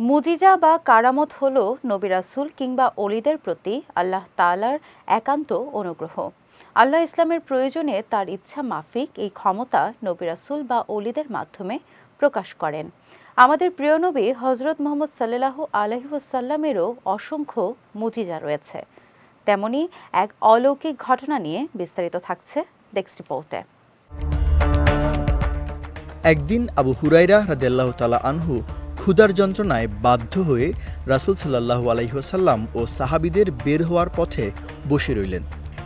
মুজিজা বা কারামত হল নবী রাসূল কিংবা অলিদের প্রতি আল্লাহ তালার একান্ত অনুগ্রহ। আল্লাহ ইসলামের প্রয়োজনে তার ইচ্ছা মাফিক এই ক্ষমতা নবী রাসূল বা অলিদের মাধ্যমে প্রকাশ করেন। আমাদের প্রিয় নবী হজরত মোহাম্মদ সাল্লাল্লাহু আলাইহি ওয়াসাল্লামেরও অসংখ্য মুজিজা রয়েছে। তেমনি এক অলৌকিক ঘটনা নিয়ে বিস্তারিত থাকছে ডেস্ক রিপোর্টে একদিন আবু হুরাইরা রাদেল্লাহ তালা আনহু ক্ষুধার যন্ত্রণায় বাধ্য হয়ে রাসুল সাল্লাহু আলাইহসাল্লাম ও সাহাবিদের বের হওয়ার পথে বসে রইলেন।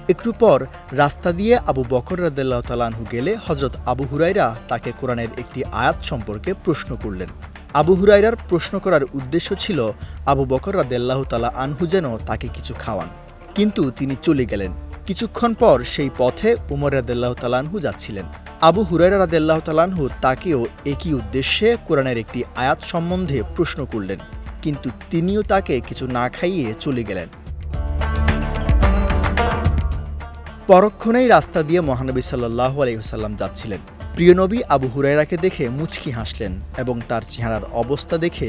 একটু পর রাস্তা দিয়ে আবু বকর রাদেল্লাহ তালানহু গেলে হজরত আবু হুরাইরা তাকে কোরআনের একটি আয়াত সম্পর্কে প্রশ্ন করলেন। আবু হুরাইরার প্রশ্ন করার উদ্দেশ্য ছিল আবু বকর রাদেল্লাহ তালা আনহু যেন তাকে কিছু খাওয়ান। কিন্তু তিনি চলে গেলেন। কিছুক্ষণ পর সেই পথে উমর রাদেল্লাহ তালানহু যাচ্ছিলেন। আবু হুরাইরা রাদেল্লাহ তালানহু তাকেও একই উদ্দেশ্যে কোরআনের একটি আয়াত সম্বন্ধে প্রশ্ন করলেন, কিন্তু তিনিও তাকে কিছু না খাইয়ে চলে গেলেন। পরক্ষণেই রাস্তা দিয়ে মহানবী সাল্লাহ আলহিহাল্লাম যাচ্ছিলেন। প্রিয় নবী আবু হুরাইরাকে দেখে মুচকি হাসলেন এবং তার চেহারার অবস্থা দেখে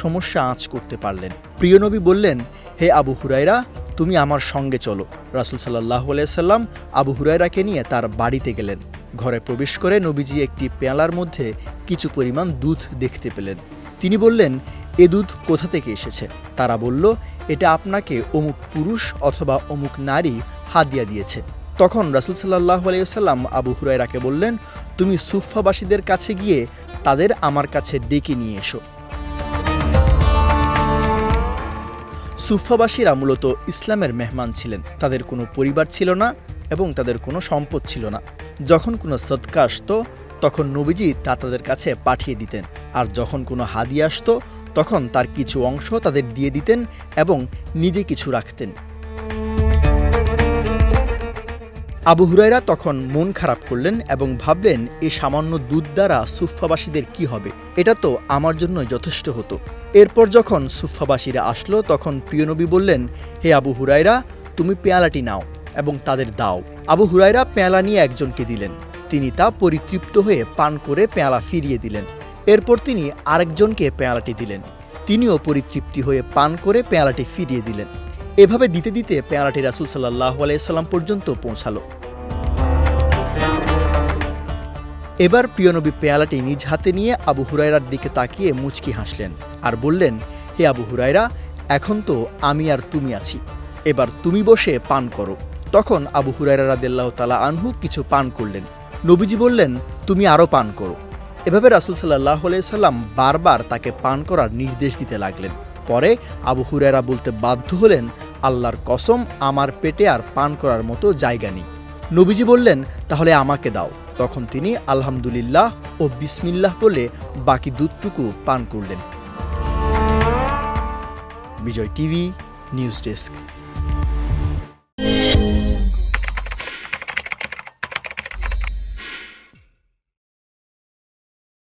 সমস্যা আঁচ করতে পারলেন। প্রিয় নবী বললেন, হে আবু হুরাইরা তুমি আমার সঙ্গে চলো। রাসুল সাল্লাহ আলাইসাল্লাম আবু হুরাইরাকে নিয়ে তার বাড়িতে গেলেন। ঘরে প্রবেশ করে নবীজি একটি পেয়ালার মধ্যে কিছু পরিমাণ দুধ দেখতে পেলেন। তিনি বললেন, এ দুধ কোথা থেকে এসেছে? তারা বলল, এটা আপনাকে অমুক পুরুষ অথবা অমুক নারী হাদিয়া দিয়েছে। তখন রাসুল সাল্লাহ আলাইসাল্লাম আবু হুরাইরাকে বললেন, তুমি সুফাবাসীদের কাছে গিয়ে তাদের আমার কাছে ডেকে নিয়ে এসো। সুফাবাসীরা মূলত ইসলামের মেহমান ছিলেন। তাদের কোনো পরিবার ছিল না। এবং তাদের কোনো সম্পদ ছিল না। যখন কোনো সৎকা আসতো, তখন নবীজি তা তাদের কাছে পাঠিয়ে দিতেন। আর যখন কোনো হাদিয়া আসতো, তখন তার কিছু অংশ তাদের দিয়ে দিতেন এবং নিজে কিছু রাখতেন। আবু হুরাইরা তখন মন খারাপ করলেন এবং ভাবলেন এই সামান্য দুধ দ্বারা সুফাবাসীদের কি হবে? এটা তো আমার জন্য যথেষ্ট হতো। এরপর যখন সুফাবাসীরা আসলো, তখন প্রিয়নবী বললেন, হে আবু হুরাইরা তুমি পেয়ালাটি নাও। এবং তাদের দাও। আবু হুরাইরা পেয়ালা নিয়ে একজনকে দিলেন। তিনি তা পরিতৃপ্ত হয়ে পান করে পেয়ালা ফিরিয়ে দিলেন। এরপর তিনি আরেকজনকে পেয়ালাটি দিলেন। তিনিও পরিতৃপ্তি হয়ে পান করে পেয়ালাটি ফিরিয়ে দিলেন। এভাবে দিতে দিতে পেয়ালাটি রাসুল সাল্লাহ আলাইসাল্লাম পর্যন্ত পৌঁছালো। এবার প্রিয়নবী পেয়ালাটি নিজ হাতে নিয়ে আবু হুরাইরার দিকে তাকিয়ে মুচকি হাসলেন আর বললেন, হে আবু হুরাইরা এখন তো আমি আর তুমি আছি। এবার তুমি বসে পান করো। তখন আবু হুরাইরা রাদেল্লাহ তালা আনহু কিছু পান করলেন। নবীজি বললেন, তুমি আরও পান করো। এভাবে রাসুল সাল্লাহ সাল্লাম বারবার তাকে পান করার নির্দেশ দিতে লাগলেন। পরে আবু হুরায়রা বলতে বাধ্য হলেন, আল্লাহর কসম, আমার পেটে আর পান করার মতো জায়গা নেই। নবীজি বললেন, তাহলে আমাকে দাও। তখন তিনি, আলহামদুলিল্লাহ ও বিসমিল্লাহ বলে বাকি দুধটুকু পান করলেন। Bijoy TV, news desk.